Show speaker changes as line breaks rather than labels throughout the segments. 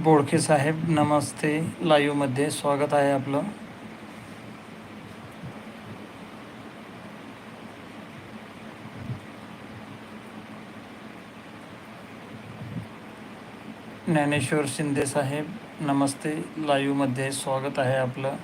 बोडखे साहेब नमस्ते. लाईव्हमध्ये स्वागत आहे आपलं. ज्ञानेश्वर शिंदे साहेब नमस्ते. लाईव्हमध्ये स्वागत आहे आपलं.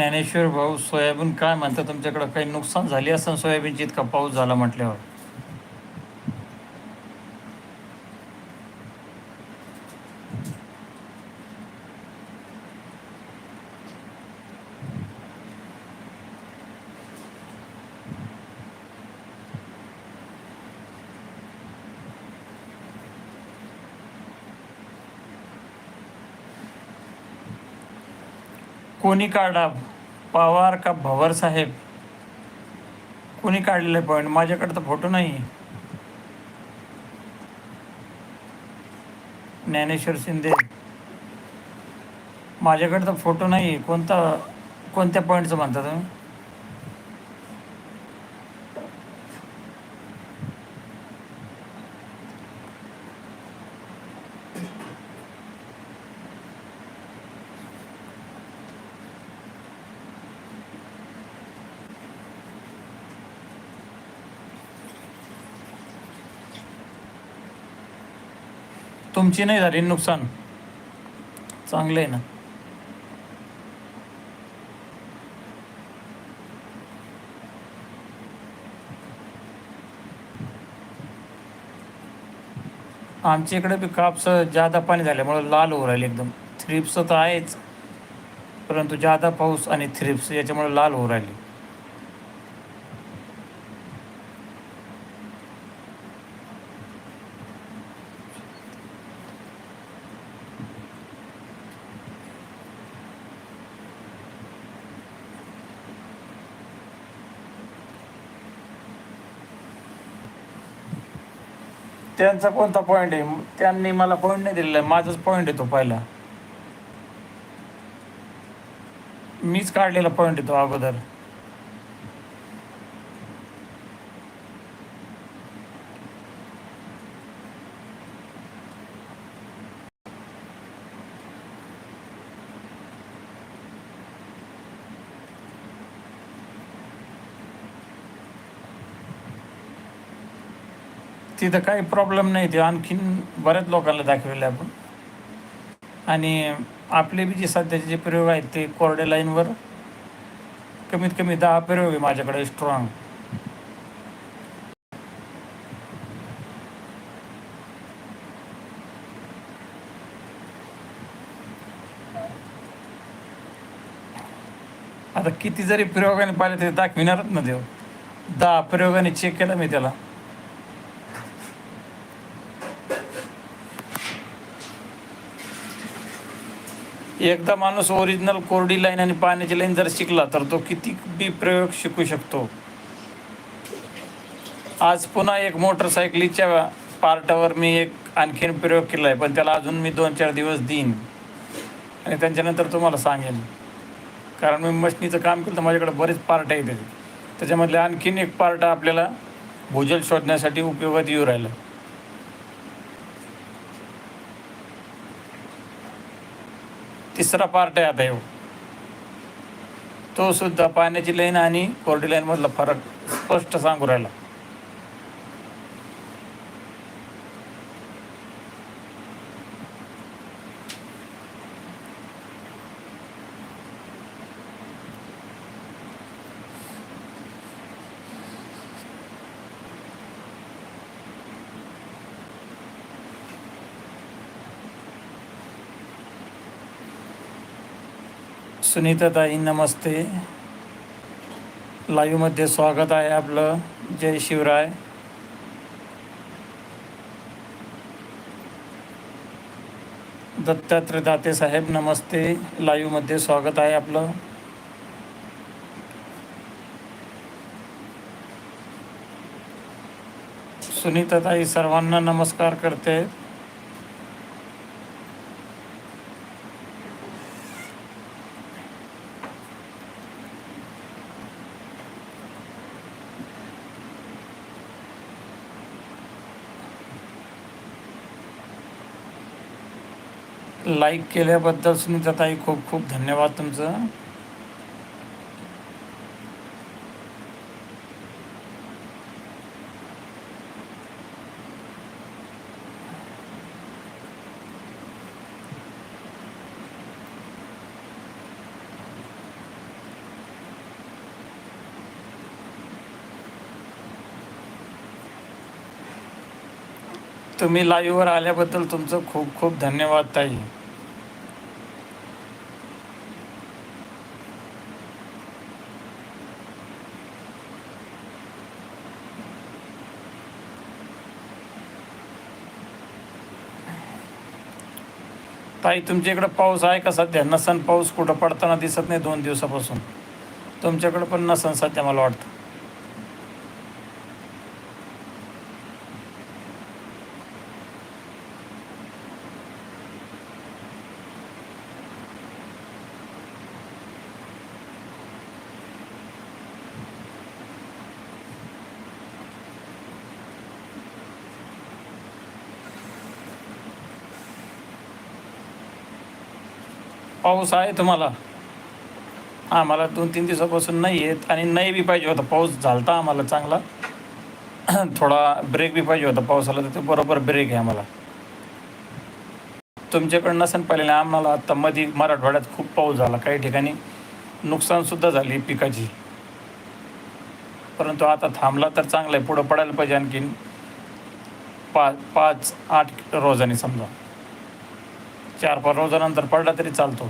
ज्ञानेश्वर भाऊ सोयाबीन काय म्हणतात तुमच्याकडं काही नुकसान झाली असं सोयाबीनची? इतका पाऊस झाला म्हटल्यावर. कोणी काढा? पवार का भवर साहेब? कोणी काढलेलं पॉईंट माझ्याकडे तर फोटो नाही. ज्ञानेश्वर शिंदे. माझ्याकडे तर फोटो नाही. कोणता कोणत्या पॉईंटचं म्हणता तुम्ही? तुमची नाही झाली नुकसान. चांगलं आहे ना. आमच्या इकडे बी कापस जादा पाणी झाल्यामुळे लाल होऊ राहिले एकदम. थ्रिप्स तर आहेच परंतु जादा पाऊस आणि थ्रिप्स याच्यामुळे लाल होऊ राहिले. त्यांचा कोणता पॉईंट आहे? त्यांनी मला पॉईंट नाही दिलेला. माझाच पॉईंट येतो पहिला. मीच काढलेला पॉईंट येतो अगोदर. तिथं काही प्रॉब्लेम नाही. ते आणखीन बऱ्याच लोकांना दाखवले आपण. आणि आपले बी जे सध्याचे जे प्रयोग आहेत ते कोरडे लाईनवर कमीत कमी दहा प्रयोग आहे माझ्याकडे स्ट्रॉंग आता किती जरी प्रयोगाने पाहिले तरी दाखविणारच ना देव. दहा प्रयोगाने चेक केला मी त्याला. एकदा माणूस ओरिजिनल कोरडी लाईन आणि पाण्याची लाईन जर शिकला तर तो किती बी प्रयोग शिकू शकतो. आज पुन्हा एक मोटरसायकलीच्या पार्टावर मी एक आणखीन प्रयोग केला आहे पण त्याला अजून मी दोन चार दिवस देईन. आणि त्यांच्यानंतर तुम्हाला सांगेन. कारण मी मशनीचं काम केलं तर माझ्याकडे बरेच पार्ट आहे त्याचे त्याच्यामधले आणखीन एक पार्ट आपल्याला भूजल शोधण्यासाठी उपयोगात येऊ राहिलं. तिसरा पार्ट आहे आता येऊ तो सुद्धा पाण्याची लाईन आणि कोरडी लाईनमधला फरक स्पष्ट सांगू राहिला. सुनीताताई नमस्ते. लाईव्हमध्ये स्वागत आहे आपलं. जय शिवराय. दत्तात्रय दाते साहेब नमस्ते. लाईव्हमध्ये स्वागत आहे आपलं. सुनीताताई सर्वांना नमस्कार करते. लाईक केल्याबद्दल सुनीताताई खूप खूप धन्यवाद तुमचं. तुम्ही लाईव्हवर आल्याबद्दल तुमचं खूप खूप धन्यवाद ताई. ताई तुमच्या इकडं पाऊस आहे का सध्या? नसन पाऊस कुठं पडताना दिसत नाही दोन दिवसापासून. तुमच्याकडं पण नसन सध्या मला वाटतं. पाऊस आहे तुम्हाला? आम्हाला दोन तीन दिवसापासून नाही येत आणि नाही बी पाहिजे होता. पाऊस झालता आम्हाला चांगला. थोडा ब्रेक बी पाहिजे होता. पावसाला तर ते बरोबर ब्रेक आहे आम्हाला. तुमच्याकडं नसेल पाहिलेलं. आम्हाला आत्ता मध्ये मराठवाड्यात खूप पाऊस झाला. काही ठिकाणी नुकसानसुद्धा झाली पिकाची. परंतु आता थांबला तर चांगलं आहे. पुढं पडायला पाहिजे आणखीन पाच पाच आठ रोजाने समजा. चार पाच रोजानंतर पडला तरी चालतो.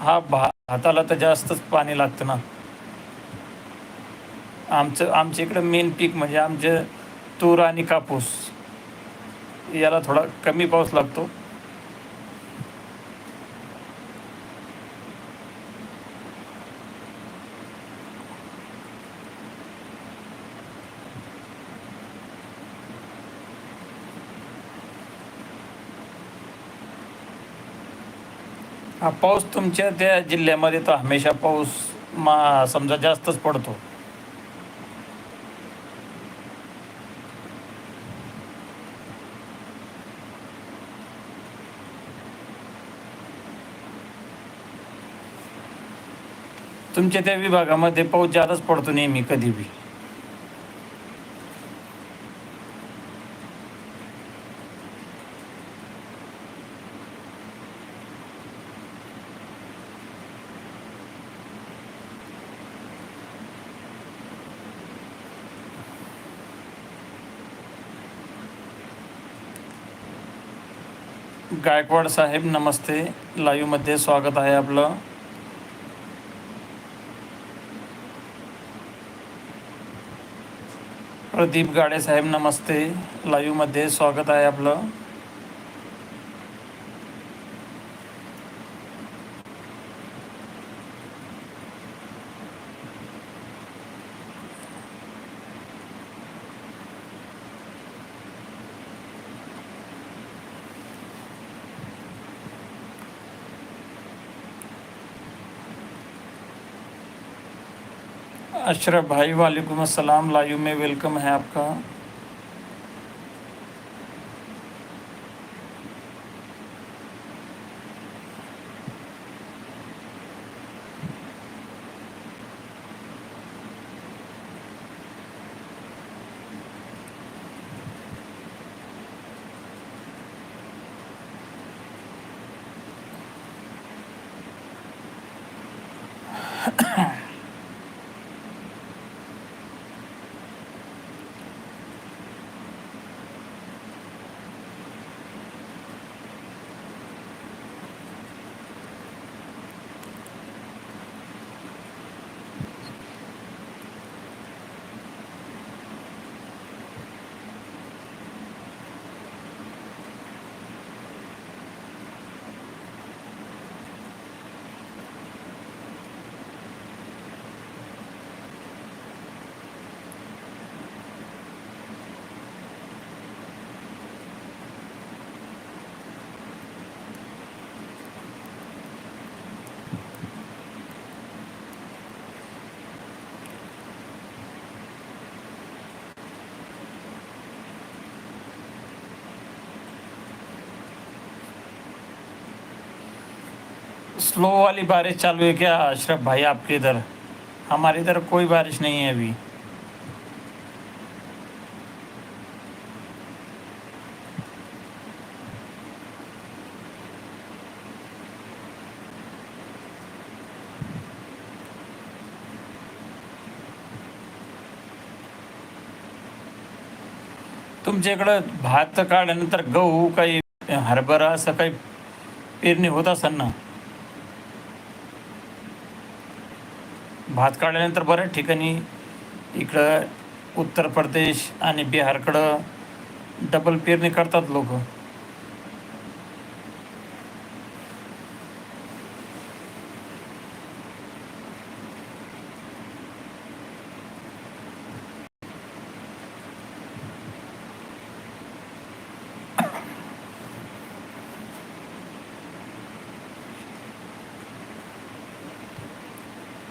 हा भा भाताला तर जास्तच पाणी लागतं ना. आमचं आमच्या इकडं मेन पीक म्हणजे आमचे तूर आणि कापूस. याला थोडा कमी पाऊस लागतो. हा पाऊस तुमच्या त्या जिल्ह्यामध्ये तर हमेशा पाऊस मा समजा जास्तच पडतो. तुमच्या त्या विभागामध्ये पाऊस जास्तच पडतो नेहमी कधी बी. गायकवाड साहेब नमस्ते. लाईव्हमध्ये स्वागत आहे आपलं. प्रदीप गाडे साहेब नमस्ते. लाईव्हमध्ये स्वागत आहे आपलं. अशरफ भाई वालेकुम अस्सलाम लाइव में वेलकम है आपका। स्लो वाली बारिश चालू है क्या, अशरफ भाई, आपके इधर? हमारे इधर कोई बारिश नहीं है अभी। तुमच्या इकडं भात काढल्यानंतर गहू काही हरभरा असं काही पेरणी होत ना भात काढल्यानंतर बऱ्याच ठिकाणी इकडं उत्तर प्रदेश आणि बिहारकडं डबल पेरणी करतात लोक.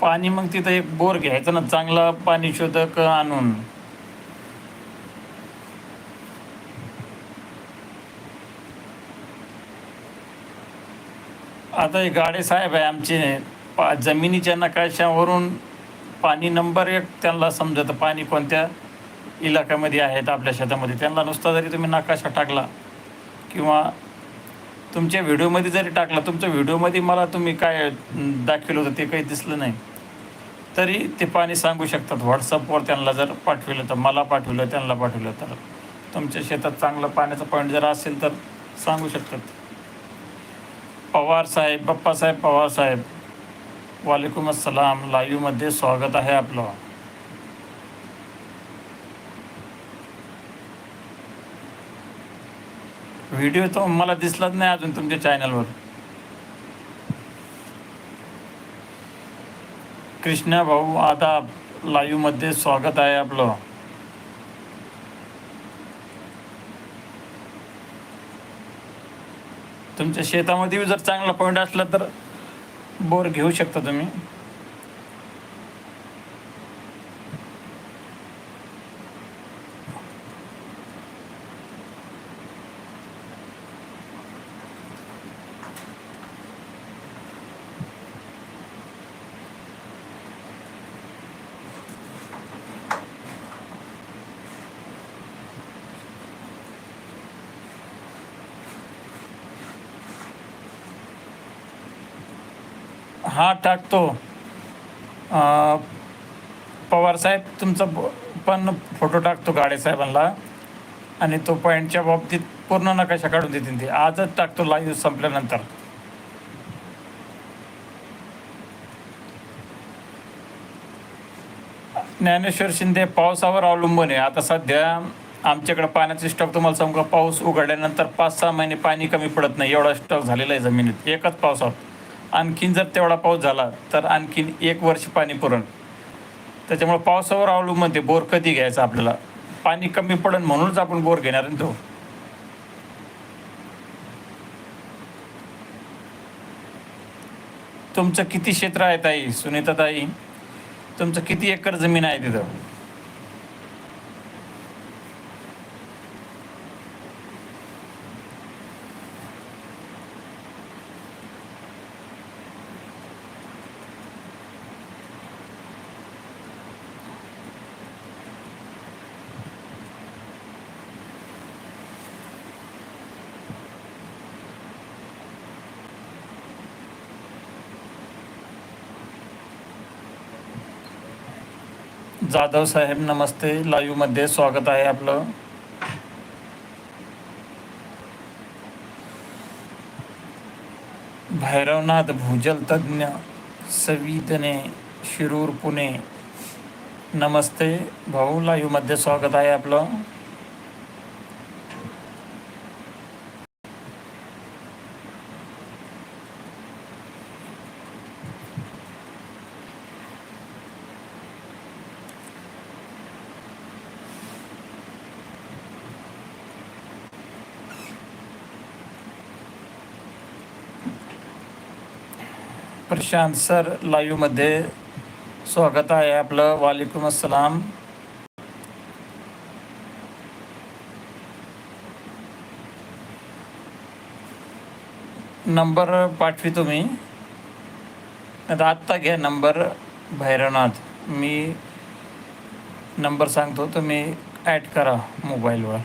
पाणी मग तिथं एक बोर घ्यायचं ना चांगला पाणी शोधक आणून. आता हे गाडे साहेब आहे आमचे पा जमिनीच्या नकाशावरून पाणी नंबर एक त्यांना समजतं पाणी कोणत्या इलाक्यामध्ये आहेत आपल्या शेतामध्ये. त्यांना नुसता जरी तुम्ही नकाशा टाकला किंवा तुमच्या व्हिडिओमध्ये जरी टाकला तुमच्या व्हिडिओमध्ये मला तुम्ही काय दाखवलं होतं ते काही दिसलं नाही. तरी ते पाणी सांगू शकतात. व्हॉट्सअपवर त्यांना जर पाठविलं तर मला पाठवलं त्यांना पाठवलं तर. तुमच्या शेतात चांगलं पाण्याचं पॉईंट जर असेल तर सांगू शकतात. पवार साहेब बाप्पासाहेब पवार साहेब वालेकुम अस्सलाम. लाईव्हमध्ये स्वागत आहे आपलं. व्हिडिओ तो मला दिसलाच नाही अजून तुमच्या चॅनलवर कृष्णा भाऊ आदाब लाईव्हमध्ये स्वागत आहे आपलं. तुमच्या शेतामध्ये जर चांगला पॉईंट असला तर बोर घेऊ शकता तुम्ही. हा टाकतो. पवार साहेब तुमचा पण फोटो टाकतो गाडे साहेबांना. आणि तो पॉईंटच्या बाबतीत पूर्ण नकाशा काढून देतील ते. आजच टाकतो लाईव्ह संपल्यानंतर. ज्ञानेश्वर शिंदे पावसावर अवलंबून आहे. आता सध्या आमच्याकडे पाण्याचा स्टॉक तुम्हाला सांगू का? पाऊस उघडल्यानंतर पाच सहा महिने पाणी कमी पडत नाही. एवढा स्टॉक झालेला आहे जमिनीत. एकच पावसात. आणखीन जर तेवढा पाऊस झाला तर आणखीन एक वर्ष पाणी पुरण. त्याच्यामुळे पावसावर अवलंबून ते बोर कधी घ्यायचा आपल्याला? पाणी कमी पडन म्हणूनच आपण बोर घेणार आहे ना तो. तुमचं किती क्षेत्र आहे ताई सुनीता ताई तुमचं किती एकर जमीन आहे तिथं? जाधव साहेब नमस्ते. लाईव्हमध्ये स्वागत आहे आपलं. भैरवनाथ भूजल तज्ञ सवितने शिरूर पुणे. नमस्ते. भाऊ लाईव्हमध्ये स्वागत आहे आपलं. प्रशांत सर लाईव्हमध्ये स्वागत आहे आपलं. वालेकुम असलाम नंबर पाठवी तुम्ही. आत्ता घ्या नंबर भैरवनाथ. मी नंबर सांगतो तुम्ही ॲड करा मोबाईलवर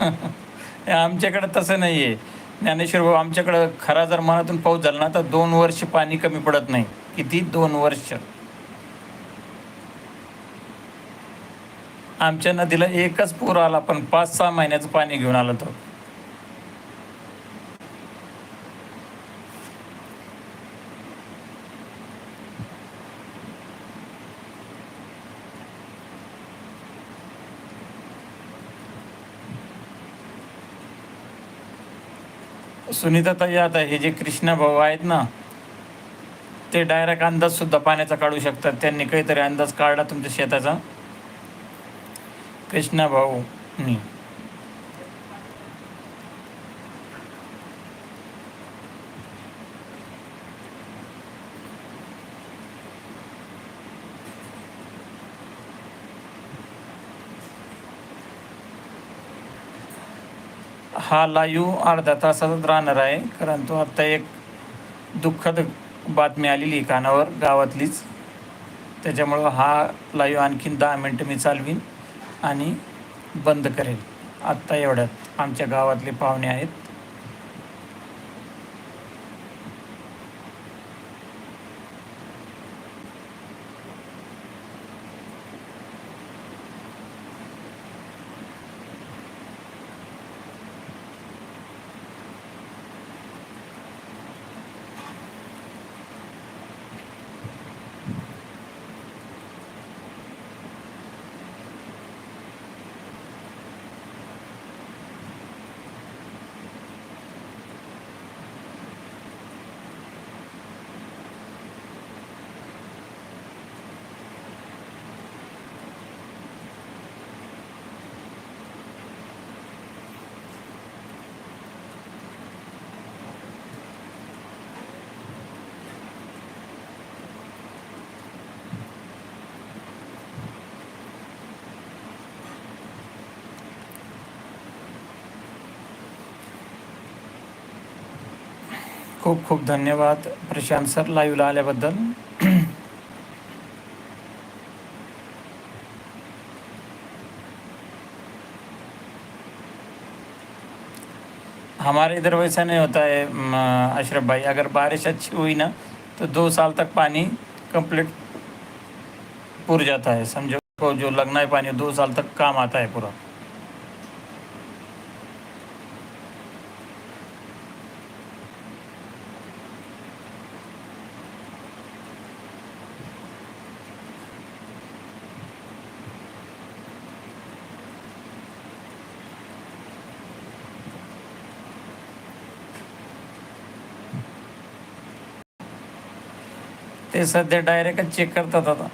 आमच्याकडं तसं नाही आहे ज्ञानेश्वर भाऊ आमच्याकडं खरा जर मनातून पाऊस झाला ना तर दोन वर्ष पाणी कमी पडत नाही. किती? दोन वर्ष. आमच्या नदीला एकच पूर आला पण पाच सहा महिन्याचं पाणी घेऊन आलं तो सुनीताताई आता हे जे कृष्णा भाऊ आहेत ना ते डायरेक्ट अंदाज सुद्धा पाण्याचा काढू शकतात. त्यांनी काहीतरी अंदाज काढला तुमच्या शेताचा. कृष्णा भाऊ हा लाईव्ह अर्धा तासातच राहणार आहे. कारण तो आत्ता एक दुःखद बातमी आलेली कानावर गावातलीच. त्याच्यामुळं हा लाईव्ह आणखीन दहा मिनटं मी चालवीन आणि बंद करेल. आत्ता एवढ्यात आमच्या गावातले पाहुणे आहेत. खूप खूप धन्यवाद प्रशांत सर लाईव्हला आल्याबद्दल हमारे इधर वैसा नहीं होता है अशरफ भाई। अगर बारिश अच्छी हुई ना तो दो साल तक पानी कंप्लीट पुर जाता है, समझो। को जो लगना है पानी, दो साल तक काम आता है पूरा। ते सध्या डायरेक्टच चेक करतात आता.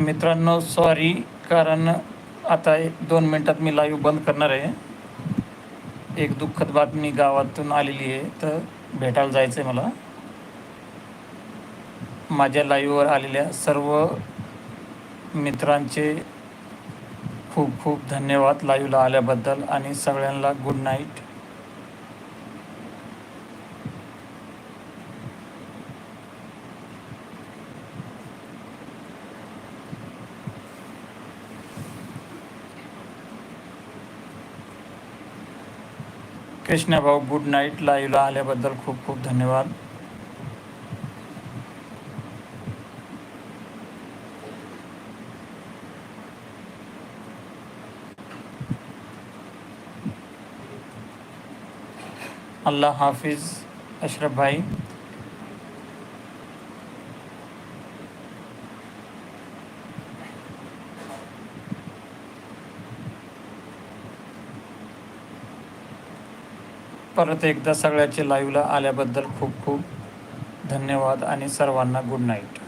मित्रांनो सॉरी कारण आता एक दोन मिनटात मी लाईव्ह बंद करणार आहे. एक दुःखद बातमी गावातून आलेली आहे तर भेटायला जायचं आहे मला. माझ्या लाईव्हवर आलेल्या सर्व मित्रांचे खूप खूप धन्यवाद लाईव्हला आल्याबद्दल आणि सगळ्यांना गुड नाईट कृष्णा भाऊ गुड नाईट लाईव्हला आल्याबद्दल खूप खूप धन्यवाद. अल्लाह हाफिज अशरफ भाई. परत एकदा सगळ्याचे लाईव्हला आल्याबद्दल खूप खूप धन्यवाद आणि सर्वांना गुड नाईट